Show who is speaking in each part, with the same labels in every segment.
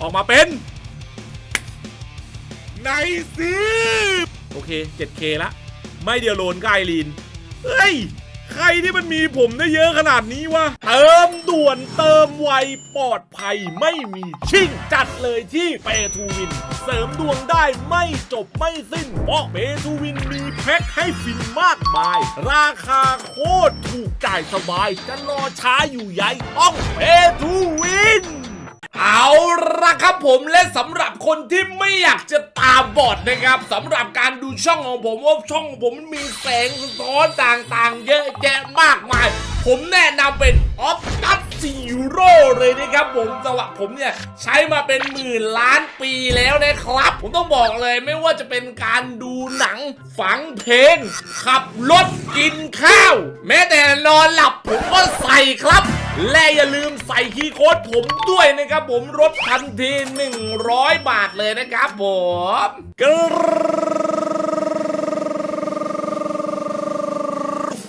Speaker 1: ออกมาเป็นไนซีโอเค 7K ละ ไม่เดียวโลนกบไอรีน เฮ้ย ใครที่มันมีผมได้เยอะขนาดนี้วะ เติมด่วนเติมไวปลอดภัยไม่มีชิ่ง จัดเลยที่เปทูวิน เสริมดวงได้ไม่จบไม่สิ้น เพราะเปทูวินมีแพ็คให้ฟินมากมาย ราคาโคตรถูกจ่ายสบาย จะรอช้าอยู่ใหญ่ต้องเปทูวิน เอาละครับผมและสำหรับคนที่ไม่อยากจะตาบอดนะครับสำหรับการดูช่องของผมว่าช่องของผมมันมีแสงสะท้อนต่างๆ เยอะแยะมากมาย ผมแนะนำเป็นออฟตัสซีโร่เลยนะครับผมสำหรับผมเนี่ยใช้มาเป็นหมื่นล้านปีแล้วนะครับ ผมต้องบอกเลยไม่ว่าจะเป็นการดูหนังฟังเพลงขับรถกินข้าว แม้แต่นอนหลับผมก็ใส่ครับ และอย่าลืมใส่คีย์โค้ดผมด้วยนะครับผมลดทันที 100 บาทเลยนะครับผมก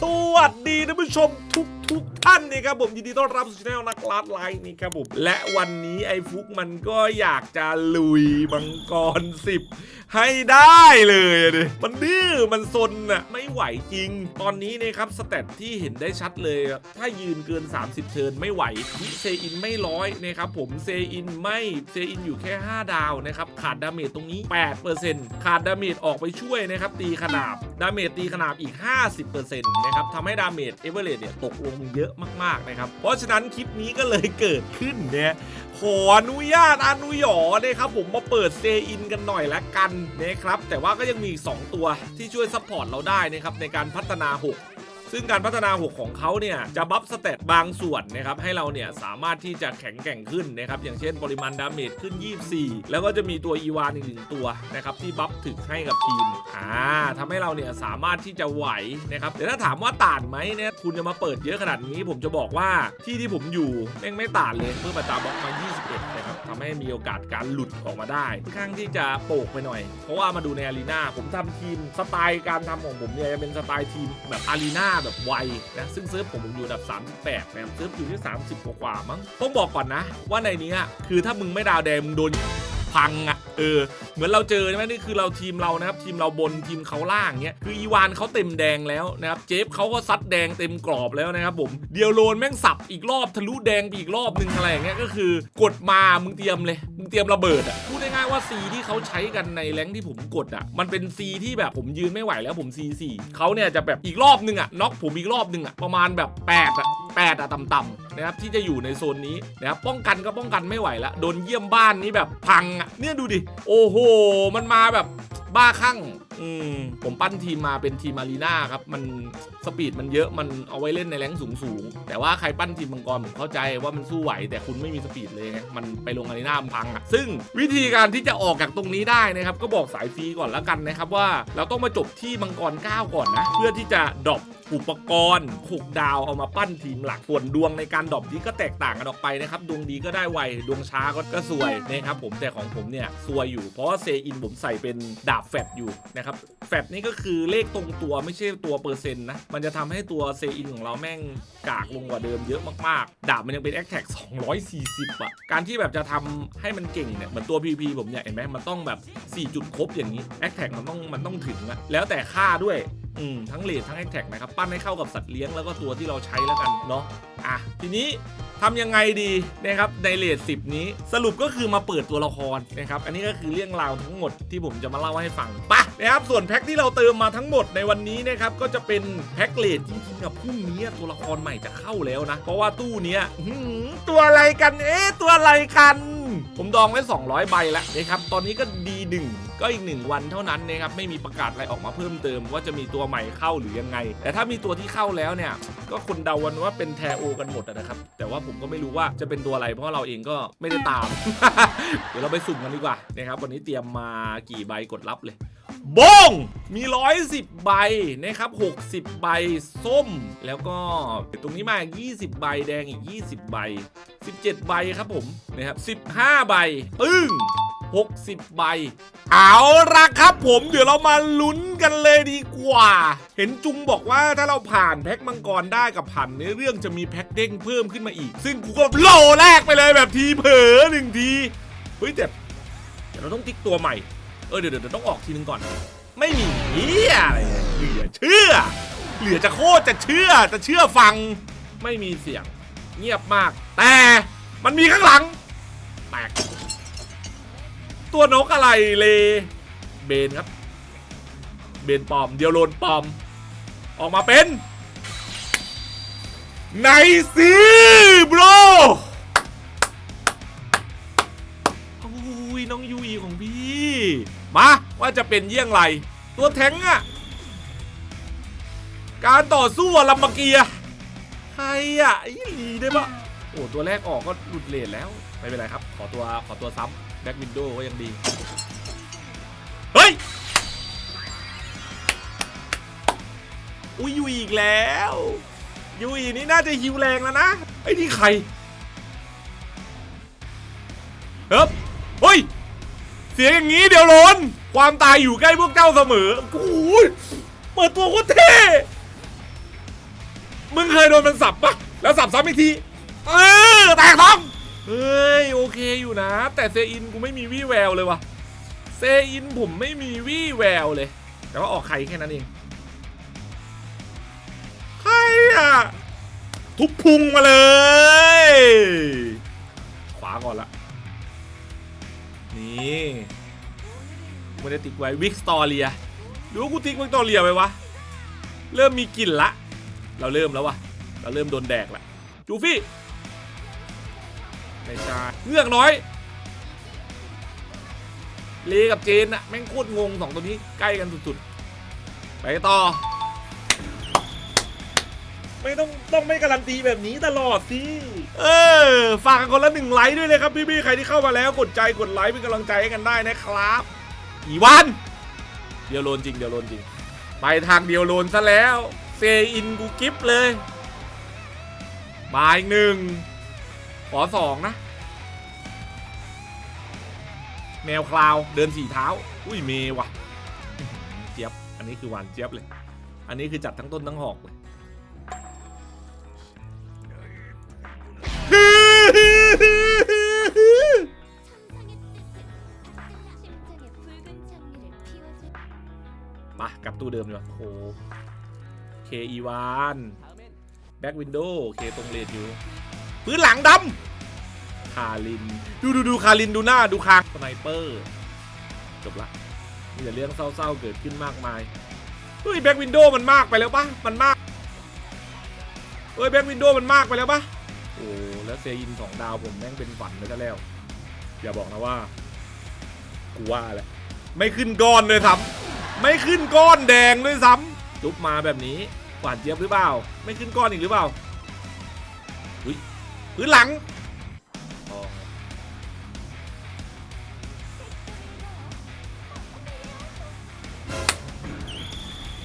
Speaker 1: สวัสดีท่านผู้ชมทุกทุกท่านนะครับผมยินดีต้อนรับสู่ช่องนักลาดไลน์นี่ครับผมและวันนี้ไอ้ฟุกมันก็อยากจะลุยมังกรสิบ ให้ได้เลยอะดิ มันดื้อ มันซนอะไม่ไหวจริง ตอนนี้นะครับสเตตที่เห็นได้ชัดเลยอะถ้ายืนเกิน 30 เทิร์นไม่ไหวที่เซอินไม่ร้อยนะครับผมเซอินไม่เซอินอยู่แค่ 5 ดาวนะครับขาดดาเมจตรงนี้ 8%ขาดดาเมจออกไปช่วยนะครับตีขนาบดาเมจตีขนาบอีก 50%นะครับทำให้ดาเมจเอเวอเรสเนี่ยตกลงเยอะมากๆนะครับเพราะฉะนั้นคลิปนี้ก็เลยเกิดขึ้นเนี่ยขออนุญาตอนุยอนะครับผมมาเปิดเซอินกันหน่อยละกันนะครับแต่ว่าก็ยังมีอีก2ตัวที่ช่วยซัพพอร์ตเราได้นะครับในการพัฒนา 6 ซึ่งการพัฒนา 6 ของเขาเนี่ยจะบัฟสเตตบางส่วนนะครับให้เราเนี่ยสามารถที่จะแข็งแกร่งขึ้นนะครับอย่างเช่นปริมาณดาเมจขึ้น 24 แล้วก็จะมีตัวอีวานอีกหนึ่งตัวนะครับที่บัฟถึกให้กับทีมอ่าทำให้เราเนี่ยสามารถที่จะไหวนะครับแต่ถ้าถามว่าต่านไหมเนี่ยคุณจะมาเปิดเยอะขนาดนี้ ผมจะบอกว่าที่ที่ผมอยู่แม่งไม่ต่านเลยเพื่อมาตามบล็อกมา 21 นะครับทำให้มีโอกาสการหลุดออกมาได้ค่อนข้างที่จะโปกไปหน่อย เพราะว่ามาดูในอารีนาผมทำทีมสไตล์การทำของผมเนี่ยจะเป็นสไตล์ทีมแบบอารีนาแบบไวนะซึ่งเซิร์ฟผมผมอยู่อันดับ 38นะครับเซิร์ฟอยู่ที่ 30 กว่าๆมั้งต้องบอกก่อนนะ ว่าในนี้อะคือถ้ามึงไม่ดาวแดงมึงโดนพังอะ่ะเออเหมือนเราเจอใช่ไหมนี่คือเราทีมเรานะครับทีมเราบนทีมเขาล่างเงี้ยคืออีวานเขาเต็มแดงแล้วนะครับเจฟเขาก็ซัดแดงเต็มกรอบแล้วนะครับผมเดียวโลนแม่งสับอีกรอบทะลุแดงไปอีกรอบหนึ่งอะไรอย่างเงี้ยก็คือกดมามึงเตรียมเลยมึงเตรียมระเบิดอะ่ะพูด ว่าซีที่เขาใช้กันในแรงที่ผมกดอะ มันเป็นซีที่แบบผมยืนไม่ไหวแล้วผมซีสี่เขาเนี่ยจะแบบอีกรอบนึงอะน็อกผมอีกรอบนึงอะประมาณแบบ8อะแปดอะต่ำๆนะครับที่จะอยู่ในโซนนี้นะครับป้องกันก็ป้องกันไม่ไหวละโดนเยี่ยมบ้านนี้แบบพังอะเนี่ยดูดิโอ้โห มันมาแบบบ้าคลั่ง อืมผมปั้นทีมมาเป็นทีมอารีนาครับ มันสปีดมันเยอะมันเอาไว้เล่นในแรงสูงสูงแต่ว่าใครปั้นทีมมังกรผมเข้าใจว่ามันสู้ไหว แต่คุณไม่มีสปีดเลยไงมันไปลงอารีนามันพังอะซึ่งวิธีการที่จะออกจากตรงนี้ได้นะครับ ก็บอกสายฟรีก่อนแล้วกันนะครับว่าเราต้องมาจบที่มังกร 9 ก่อนนะ เพื่อที่จะดรอปอุปกรณ์6ดาวเอามาปั้นทีมหลักส่วนดวงในการดรอปนี้ก็แตกต่างกันออกไปนะครับ ดวงดีก็ได้ไว ดวงช้าก็ก็สวยนะครับผมแต่ของผมเนี่ยสวยอยู่เพราะว่าเซอินผมใส่เป็นดาบแฟดอยู่นะครับแฟดนี่ก็คือเลขตรงตัวไม่ใช่ตัวเปอร์เซ็นต์นะ มันจะทำให้ตัวเซอินของเราแม่งกากลงกว่าเดิมเยอะมากๆ ดาบมันยังเป็นแอคแท็ก240อะการที่แบบจะทำให้มันเก่งเนี่ยเหมือนตัว PP ผมเนี่ยเห็นไหมมันต้องแบบ 4 จุดครบอย่างนี้แอคแท็กมันต้องมันต้องถึงอะแล้วแต่ค่าด้วยอืมทั้งเลดทั้งแอคแท็กนะครับ ปั้นให้เข้ากับสัตว์เลี้ยงแล้วก็ตัวที่เราใช้แล้วกันเนาะอะทีนี้ทำยังไงดีนะครับในเลด10นี้สรุปก็คือมาเปิดตัวละครนะครับอันนี้ก็คือเรื่องราวทั้งหมดที่ผมจะมาเล่าให้ฟังปะนะครับับ ส่วนแพ็คที่เราเติมมาทั้งหมดในวันนี้นะครับก็จะเป็นแพ็คเลดจริงๆกับพรุ่งนี้ตัวละครใหม่จะเข้าแล้วนะ เพราะว่าตู้เนี้ยตัวอะไรกันเอ๊ะตัวอะไรกันผมดองไว้ 200 ใบแล้วนะครับ ตอนนี้ก็ดีหนึ่งก็อีกหนึ่งวันเท่านั้นนะครับ ไม่มีประกาศอะไรออกมาเพิ่มเติมว่าจะมีตัวใหม่เข้าหรือยังไง แต่ถ้ามีตัวที่เข้าแล้วเนี่ย ก็คนเดาวันว่าเป็นแทโอกันหมดนะครับ แต่ว่าผมก็ไม่รู้ว่าจะเป็นตัวอะไร เพราะเราเองก็ไม่ได้ตาม เดี๋ยวเราไปสุ่มกันดีกว่านะครับ วันนี้เตรียมมากี่ใบกดรับเลย บง มี 110 ใบนะครับ 60 ใบส้ม แล้วก็ตรงนี้มาอีก20 ใบแดงอีก 20 ใบ 17 ใบครับผมนะครับ15 ใบ ปึ้ง 60 ใบ เอาละครับผมเดี๋ยวเรามาลุ้นกันเลยดีกว่า เห็นจุงบอกว่าถ้าเราผ่านแพ็คมังกรได้กับผ่านในเรื่องจะมีแพ็คเด้งเพิ่มขึ้นมาอีก ซึ่งกูก็โลแรกไปเลยแบบทีเผลอหนึ่งที เฮ้ยแต่เดี๋ยวเราต้องติ๊กตัวใหม่ เออเดี๋ยวเดี๋ยวต้องออกทีนึงก่อน ไม่มีเหี้ยอะไรเหลือเชื่อ เหลือจะโคตรจะเชื่อจะเชื่อฟัง ไม่มีเสียง เงียบมาก แต่มันมีข้างหลังแตกตัวนกอะไรเลเบนครับ เบนปอม เดียวโลนปอม ออกมาเป็นไนซีบร น้องยูอีของพี่ มาว่าจะเป็นเยี่ยงไร ตัวแทงอะการต่อสู้อะลัมมาเกียใครอะไอ้ลีได้ปะโอ้ตัวแรกออกก็หลุดเลนแล้วไม่เป็นไรครับ ขอตัวขอตัวซ้ำแบ็กวินโดว์ก็ยังดี เฮ้ย อุ้ยยูอีกแล้วยูอีนี่น่าจะฮิวแรงแล้วนะไอ้นี่ใครเฮ้ยเฮ้ย เสียงอย่างนี้เดี๋ยวโลนความตายอยู่ใกล้พวกเจ้าเสมอโอ้ยเปิดตัวโคตรเท่มึงเคยโดนมันสับปะแล้วสับซ้ำอีกที เออแตกท้องเฮ้ยโอเคอยู่นะ แต่เซอินกูไม่มีวี่แววเลยวะเซอินผมไม่มีวี่แววเลย แต่ว่าออกใครแค่นั้นเองใครอะทุบพุงมาเลย ขวาก่อนละ นี่ไม่ได้ติ๊กไว้วิกสตอเรียหรือว่ากูติ๊กวิกตอเรียไว้วะ เริ่มมีกลิ่นละ เราเริ่มแล้ววะเราเริ่มโดนแดกละจูฟี่ไม่ใช่เงือกน้อยเลกับเจนอะแม่งโคตรงงสองตัวนี้ใกล้กันสุดๆ ไปต่อ ไม่ต้องต้องไม่การันตีแบบนี้ตลอดสิเออ ฝากกันคนละหนึ่งไลค์ด้วยเลยครับพี่ๆใครที่เข้ามาแล้วกดใจกดไลค์เป็นกำลังใจให้กันได้นะครับ อีวัน เดียวโลนจริงเดียวโลนจริง ไปทางเดียวโลนซะแล้วเซอินกูกิฟเลยมาอีกหนึ่งขอสองนะแมวคลาวเดินสี่เท้า อุ้ยเมว่ะ เจี๊ยบ อันนี้คือหวานเจี๊ยบเลย อันนี้คือจัดทั้งต้นทั้งหอกเลย ตู้เดิมดีกว่าโอ้เคอีวานแบ็กวินโดว์เคตรงเลนอยู่พื้นหลังดำคาริน ดูดูดูคารินดูหน้าดูคางสไนเปอร์จบละมีแต่เรื่องเศร้าๆเกิดขึ้นมากมายเฮ้ยแบ็กวินโดว์มันมากไปแล้วปะมันมากเฮ้ยแบ็กวินโดว์มันมากไปแล้วปะโอ้แล้วเซอินสองดาวผมแม่งเป็นฝันไปซะแล้ว อย่าบอกนะว่า กูว่าแหละไม่ขึ้นก้อนเลยซ้ำ ไม่ขึ้นก้อนแดงด้วยซ้ำจุ๊บมาแบบนี้หวานเจี๊ยบหรือเปล่า ไม่ขึ้นก้อนอีกหรือเปล่าอุ้ยพื้นหลัง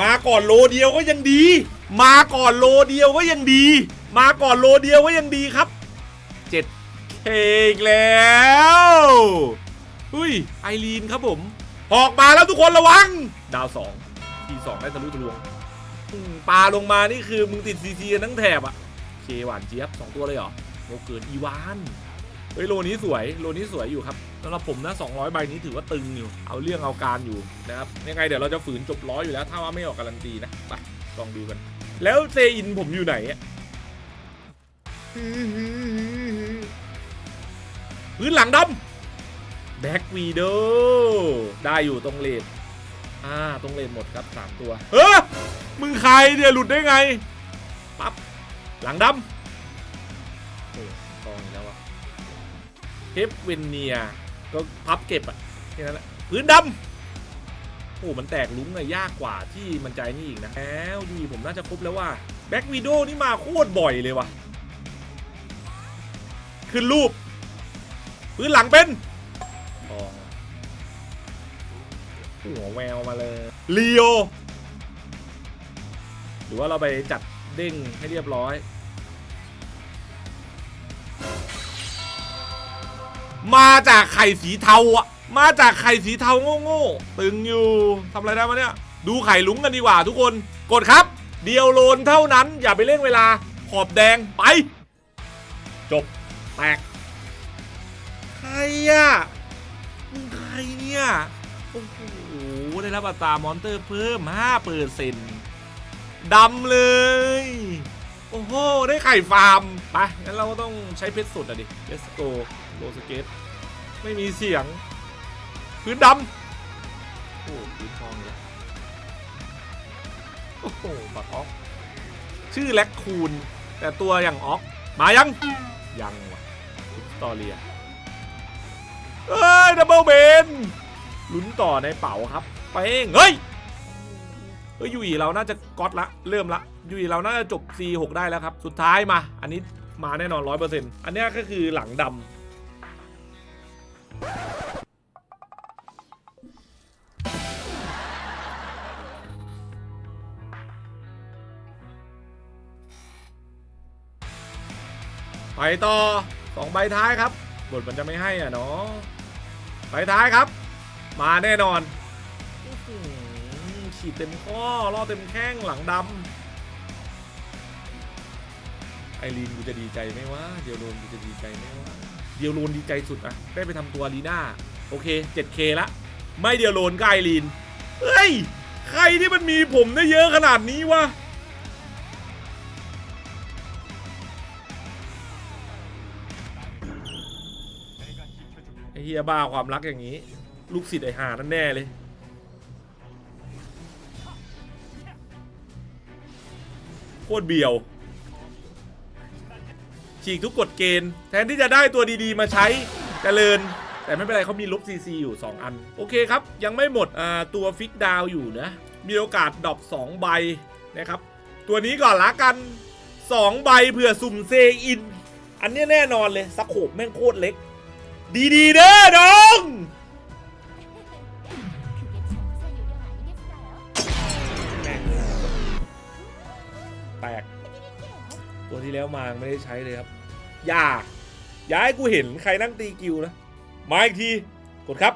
Speaker 1: มาก่อนโลเดียวก็ยังดี มาก่อนโลเดียวก็ยังดี มาก่อนโลเดียวก็ยังดีครับเจ็ดเคอีกแล้ว อุ้ยไอรีนครับผม ออกมาแล้วทุกคนระวัง ดาวสองทีสองได้ทะลุทะลวงอืมปลาลงมานี่คือมึงติดซีซีกันทั้งแถบอะเคหวานเจี๊ยบสองตัวเลยเหรอโมเกินอีวานเฮ้ยโลนี้สวยโลนี้สวยอยู่ครับสำหรับผมนะ200 ใบนี้ถือว่าตึงอยู่ เอาเรื่องเอาการอยู่นะครับยังไงเดี๋ยวเราจะฝืนจบร้อยอยู่แล้วถ้าว่าไม่ออกการันตีนะไปลองดูกัน แล้วเซอินผมอยู่ไหนอะพื้นหลังดำ แบ็กวีโดได้อยู่ตรงเลนอ่าตรงเลนหมดครับสามตัว เฮ้ยมึงใครเนี่ย หลุดได้ไง ปั๊บ หลังดำโอ้กองอีกแล้วอะเทปเวนเนียก็พับเก็บอะแค่นั้นแหละพื้นดำโอ้มันแตกลุ้งอะยากกว่าที่มันใจนี่อีกนะ แล้วดีผมน่าจะครบแล้วว่าแบ็กวีโดนี่มาโคตรบ่อยเลยว่ะ ขึ้นรูป พื้นหลังเป็น องหัวแววมาเลยลีโอหรือว่าเราไปจัดเด้งให้เรียบร้อย มาจากไข่สีเทาอะมาจากไข่สีเทาโง่ๆตึงอยู่ทำอะไรได้มาเนี่ย ดูไข่ลุ้งกันดีกว่าทุกคน กดครับ เดียวโลนเท่านั้น อย่าไปเร่งเวลา ขอบแดงไป จบ แตก ใครอะ เนี่ย โอ้โห ได้รับอัตรามอนเตอร์เพิ่ม5เปอร์เซ็นต์ดำเลย โอ้โห ได้ไข่ฟาร์ม ไป งั้นเราก็ต้องใช้เพชรสุดอะดิ let's go โลสเกตไม่มีเสียง พื้นดำ โอ้พื้นทองเลยโอ้โหบักออก ชื่อแล็กคูน แต่ตัวอย่างออก มายัง ยังวะวิกตอเรีย เอ้ยดับเบิลเบนลุ้นต่อในเป๋าครับไปเองเฮ้ยเฮ้ยยูอีเราน่าจะก๊อตละเริ่มละยูอีเราน่าจะจบ C6 ได้แล้วครับ สุดท้ายมา อันนี้มาแน่นอน100%อันเนี้ก็คือหลังดำไปต่อสองใบท้ายครับ บทมันจะไม่ให้อะเนาะใบท้ายครับ มาแน่นอนฉีดเต็มข้อล่อเต็มแข้งหลังดำไอรีนกูจะดีใจไหมวะเดียวโรนกูจะดีใจไหมวะเดียวโรนดีใจสุดอะได้ไปทำตัวลีน่าโอเค 7K ละ ไม่เดียวโรนก็ไอรีนเฮ้ย ใครที่มันมีผมได้เยอะขนาดนี้วะ เฮียบ้าความรักอย่างนี้ ลูกศิษย์ไอ้หานั่นแน่เลยโคตรเบียว ฉีกทุกกฎเกณฑ์ แทนที่จะได้ตัวดีๆมาใช้เจริญ แต่ไม่เป็นไรเขามีลบซีซีอยู่ 2 อัน โอเคครับ ยังไม่หมดตัวฟิกดาวอยู่นะ มีโอกาสดรอป2ใบนะครับ ตัวนี้ก่อนละกัน 2 ใบเผื่อสุ่มเซอิน อันนี้แน่นอนเลยสโคบแม่งโคตรเล็ก ดีดีๆเด้อน้องแม่งแตก ตัวที่แล้วมาไม่ได้ใช้เลยครับ อย่า อย่าให้กูเห็นใครนั่งตีกิวนะ มาอีกที กดครับ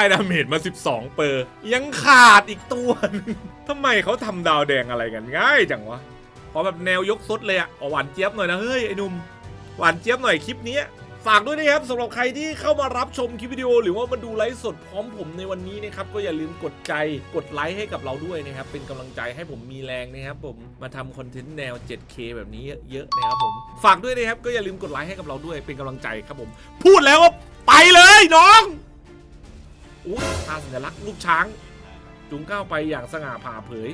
Speaker 1: ได้ดาเมจมา 12 เปอร์ ยังขาดอีกตัวนึงทำไมเขาทำดาวแดงอะไรกันง่ายจังวะขอแบบแนวยกซดเลยอะหวานเจี๊ยบหน่อยนะเฮ้ยไอ้นุ่มหวานเจี๊ยบหน่อยคลิปนี้ฝากด้วยนะครับสำหรับใครที่เข้ามารับชมคลิปวิดีโอ หรือว่ามาดูไลฟ์สดพร้อมผมในวันนี้นะครับก็อย่าลืมกดใจกดไลค์ให้กับเราด้วยนะครับ เป็นกำลังใจให้ผมมีแรงนะครับ ผมมาทำคอนเทนต์แนว 7K แบบนี้เยอะๆนะครับผม ฝากด้วยนะครับก็อย่าลืมกดไลค์ให้กับเราด้วยเป็นกำลังใจครับผม พูดแล้วว่าไปเลยน้อง อู้ตาสัญลักษณ์ลูกช้าง จุงก้าวไปอย่างสง่าผ่าเผย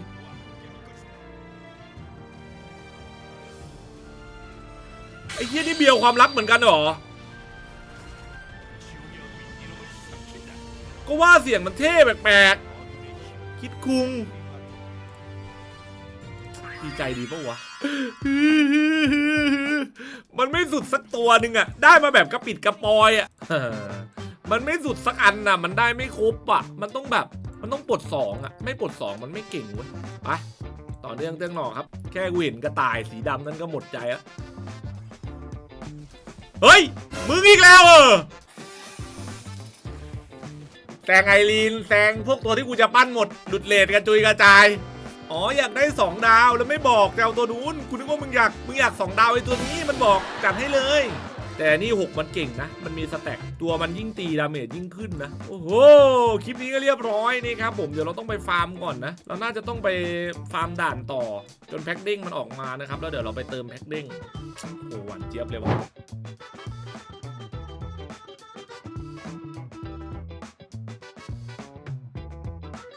Speaker 1: ไอ้เหี้ยนี่เบียวความลับเหมือนกันหรอ ก็ว่าเสียงมันเท่แปลกๆ คิดคุงดีใจดีปะวะ มันไม่สุดสักตัวหนึ่งอะ ได้มาแบบกระปิดกระปอยอะ มันไม่สุดสักอันน่ะมันได้ไม่ครบอะ มันต้องแบบ มันต้องปลดสองอะ ไม่ปลดสองมันไม่เก่งเว้ยไปต่อเนื่องเตื้องหนอครับ แค่กูเห็นกระต่ายสีดำนั่นก็หมดใจแล้วเฮ้ย มึงอีกแล้วเออแซงไอรีนแซงพวกตัวที่กูจะปั้นหมดหลุดเลดกระจุยกระจาย อ๋ออยากได้ 2 ดาวแล้วไม่บอกจะเอาตัวนู้นกูนึกว่ามึงอยากมึงอยาก 2 ดาวไอ้ตัวนี้มันบอกจัดให้เลย แต่นี่ 6 มันเก่งนะ มันมีสแต็กตัวมันยิ่งตีดาเมจยิ่งขึ้นนะ โอ้โห คลิปนี้ก็เรียบร้อยนี่ครับผม เดี๋ยวเราต้องไปฟาร์มก่อนนะ เราน่าจะต้องไปฟาร์มด่านต่อ จนแพ็กเด้งมันออกมานะครับ แล้วเดี๋ยวเราไปเติมแพ็กเด้งโอ้หวานเจี๊ยบเลยว่ะ